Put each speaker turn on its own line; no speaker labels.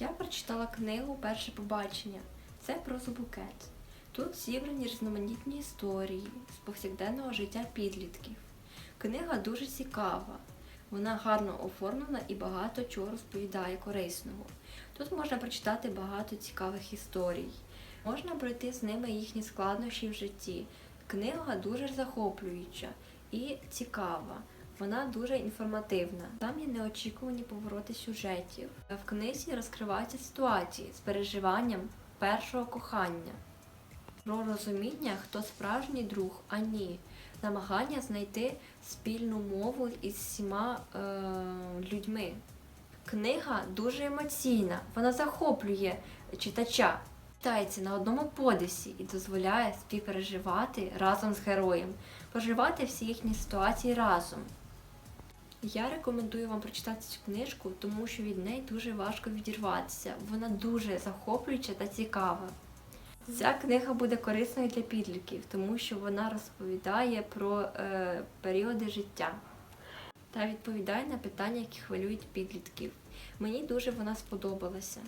Я прочитала книгу Перше побачення. Це про зубукет. Тут зібрані різноманітні історії з повсякденного життя підлітків. Книга дуже цікава. Вона гарно оформлена і багато чого розповідає корисного. Тут можна прочитати багато цікавих історій. Можна пройти з ними їхні складнощі в житті. Книга дуже захоплююча і цікава. Вона дуже інформативна. Там є неочікувані повороти сюжетів. В книзі розкриваються ситуації з переживанням першого кохання, про розуміння, хто справжній друг, а ні, намагання знайти спільну мову із всіма е, людьми. Книга дуже емоційна, вона захоплює читача, читається на одному подисі і дозволяє співпереживати разом з героєм, проживати всі їхні ситуації разом. Я рекомендую вам прочитати цю книжку, тому що від неї дуже важко відірватися. Вона дуже захоплююча та цікава. Ця книга буде корисною для підлітків, тому що вона розповідає про е, періоди життя та відповідає на питання, які хвилюють підлітків. Мені дуже вона сподобалася.